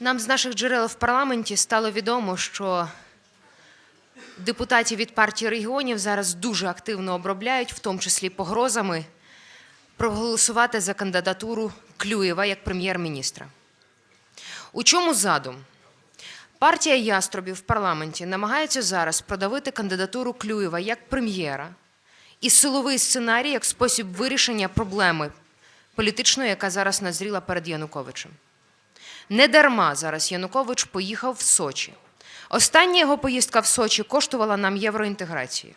Нам з наших джерел в парламенті стало відомо, що депутатів від партії регіонів зараз дуже активно обробляють, в тому числі погрозами, проголосувати за кандидатуру Клюєва як прем'єр-міністра. У чому задум? Партія яструбів в парламенті намагається зараз продавити кандидатуру Клюєва як прем'єра і силовий сценарій як спосіб вирішення проблеми політичної, яка зараз назріла перед Януковичем. Недарма зараз Янукович поїхав в Сочі. Остання його поїздка в Сочі коштувала нам євроінтеграції.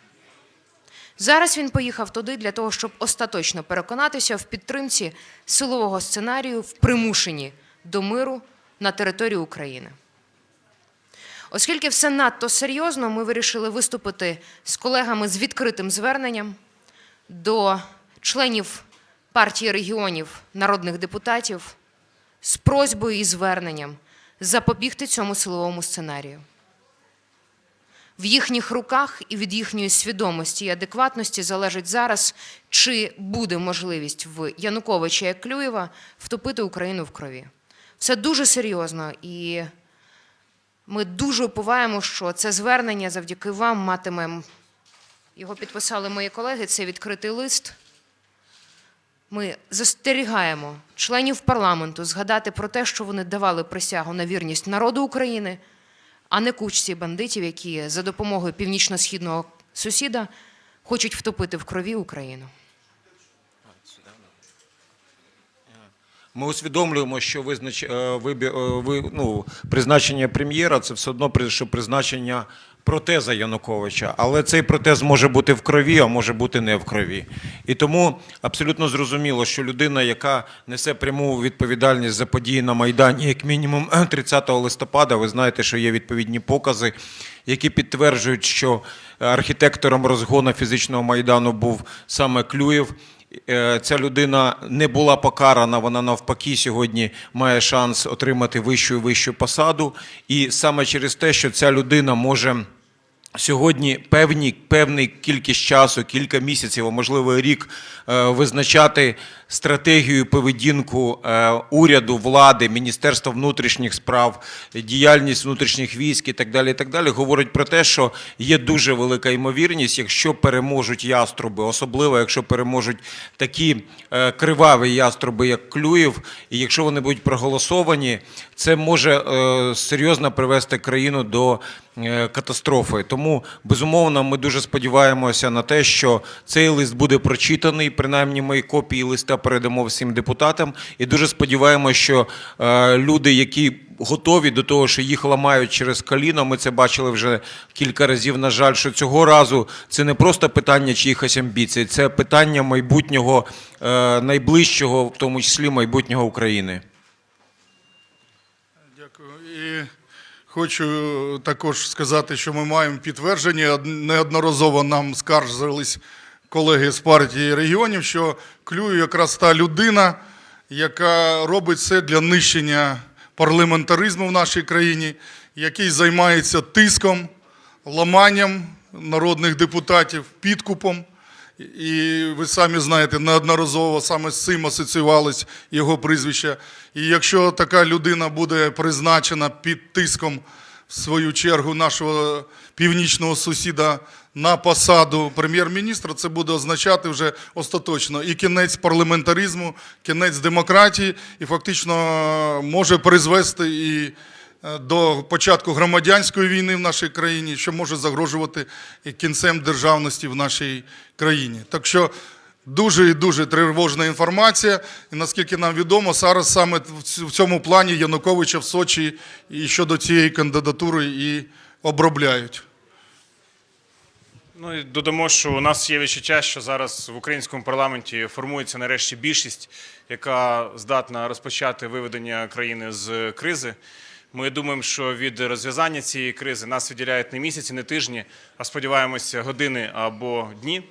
Зараз він поїхав туди для того, щоб остаточно переконатися в підтримці силового сценарію в примушенні до миру на території України. Оскільки все надто серйозно, ми вирішили виступити з колегами з відкритим зверненням до членів партії регіонів, народних депутатів з просьбою і зверненням запобігти цьому силовому сценарію. В їхніх руках і від їхньої свідомості і адекватності залежить зараз, чи буде можливість в Януковича і Клюєва втопити Україну в крові. Все дуже серйозно, і ми дуже уповаємо, що це звернення завдяки вам матиме. Його підписали мої колеги. Це відкритий лист. Ми застерігаємо членів парламенту згадати про те, що вони давали присягу на вірність народу України, а не кучці бандитів, які за допомогою північно-східного сусіда хочуть втопити в крові Україну. Ми усвідомлюємо, що визнач... е, е, ви... ну, призначення прем'єра це все одно що призначення протеза Януковича. Але цей протез може бути в крові, а може бути не в крові. І тому абсолютно зрозуміло, що людина, яка несе пряму відповідальність за події на Майдані, як мінімум 30 листопада, ви знаєте, що є відповідні покази, які підтверджують, що архітектором розгону фізичного майдану був саме Клюєв. Е, Ця людина не була покарана, вона навпаки сьогодні має шанс отримати вищу і вищу посаду. І саме через те, що ця людина може сьогодні певні, певний кількість часу, кілька місяців, а можливо рік, е, визначати стратегію поведінку е, уряду, влади, Міністерства внутрішніх справ, діяльність внутрішніх військ і так далі, і так далі, говорить про те, що є дуже велика ймовірність, якщо переможуть яструби, особливо якщо переможуть такі е, криваві яструби, як Клюєв, і якщо вони будуть проголосовані, це може серйозно привести країну до катастрофи. Тому безумовно ми дуже сподіваємося на те, що цей лист буде прочитаний. Принаймні, ми копії листа передамо всім депутатам, і дуже сподіваємося, що е, люди, які готові до того, що їх ламають через коліно. Ми це бачили вже кілька разів. На жаль, що цього разу це не просто питання чиїхось амбіцій, це питання майбутнього е, найближчого, в тому числі майбутнього України. Дякую. Хочу також сказати, що ми маємо підтвердження. Неодноразово нам скаржились колеги з партії регіонів, що Клюєв якраз та людина, яка робить все для нищення парламентаризму в нашій країні, який займається тиском, ламанням народних депутатів, підкупом. І ви самі знаєте, неодноразово саме з цим асоціювалось його прізвище. І якщо така людина буде призначена під тиском, в свою чергу, нашого північного сусіда на посаду прем'єр-міністра, це буде означати вже остаточно і кінець парламентаризму, кінець демократії, і фактично може призвести і до початку громадянської війни в нашій країні, що може загрожувати кінцем державності в нашій країні. Так що дуже і дуже тривожна інформація. І наскільки нам відомо, зараз саме в в цьому плані Януковича в Сочі і щодо цієї кандидатури і обробляють. Ну і додамо, що у нас є відчуття, що зараз в українському парламенті формується нарешті більшість, яка здатна розпочати виведення країни з кризи. Ми думаємо, що від розв'язання цієї кризи нас відділяють не місяці, не тижні, а сподіваємося, години або дні.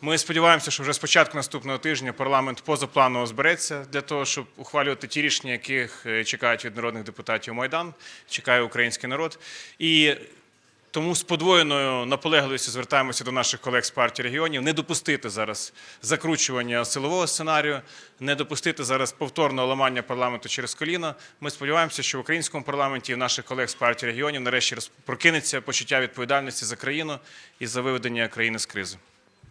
Ми сподіваємося, що вже з початку наступного тижня парламент позапланово збереться для того, щоб ухвалювати ті рішення, яких е, чекають від народних депутатів Майдан, чекає український народ. І Тому з подвоєною наполегливістю звертаємося до наших колег з партії регіонів не допустити зараз закручування силового сценарію, не допустити зараз повторного ламання парламенту через коліно. Ми сподіваємося, що в українському парламенті і в наших колег з партії регіонів нарешті прокинеться почуття відповідальності за країну і за виведення країни з кризи.